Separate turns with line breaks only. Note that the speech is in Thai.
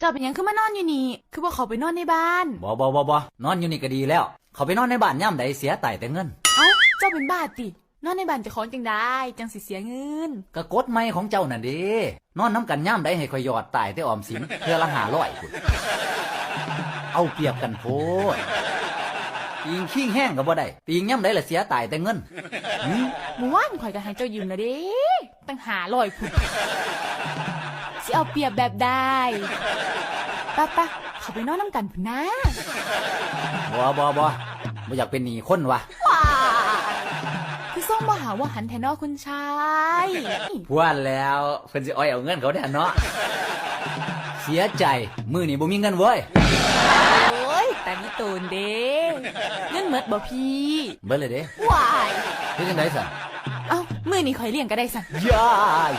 เจ้าเป็นหยังขึ้นมานอนอยู่นี่ คือว่าเขาไปนอนในบ้าน
บ่บ่บ่บ่นอนอยู่นี่ก็ดีแล้ว เขาไปนอนในบ้านย่ำใดเสียไตแต่เงิน
เอ้า เจ้าเป็นบ้าติ นอนในบ้านเจะของจังได้ จังสิเสียเงิน
ก็กฎไม่ของเจ้าน่ะเด้นอนน้ำกันย่ำใดให้คอยหยอดตายแต่ออมสินเพื่อละหาร้อยคุณเอาเปรียบกันโพดตีงขี้งแห้งก็บ่ได้ตีงย่ำใดละเสียตายแต่เงินหืม
เมื่อวานข่อยก็ให้เจ้ายืมนะเด้ตั้งหาลอยพุ่น สิเอาเปรียบแบบได้ปะปะเขาไปนอนน้ำกันพุ่นนะ
บ่บ่บ่บ่อยากเป็นหนีคนวะ
ว้าคือส่งมาหาว่าหันแทนอคุณชาย
พวนแล้วเพิ่นสิอ้อยเอาเงินเขาได้เนาะเสียใจมือนี่บ่มีเงินเว้ย
โอ้ยแต่นี่ตูนเด้เงินเมดบ่พี่
เบิดเลยเด้
วาย
เฮ็ดจังได๋สั่น
เอ้ามือนี่ข่อยเลี้ยงก็ได้สั่น
ยาย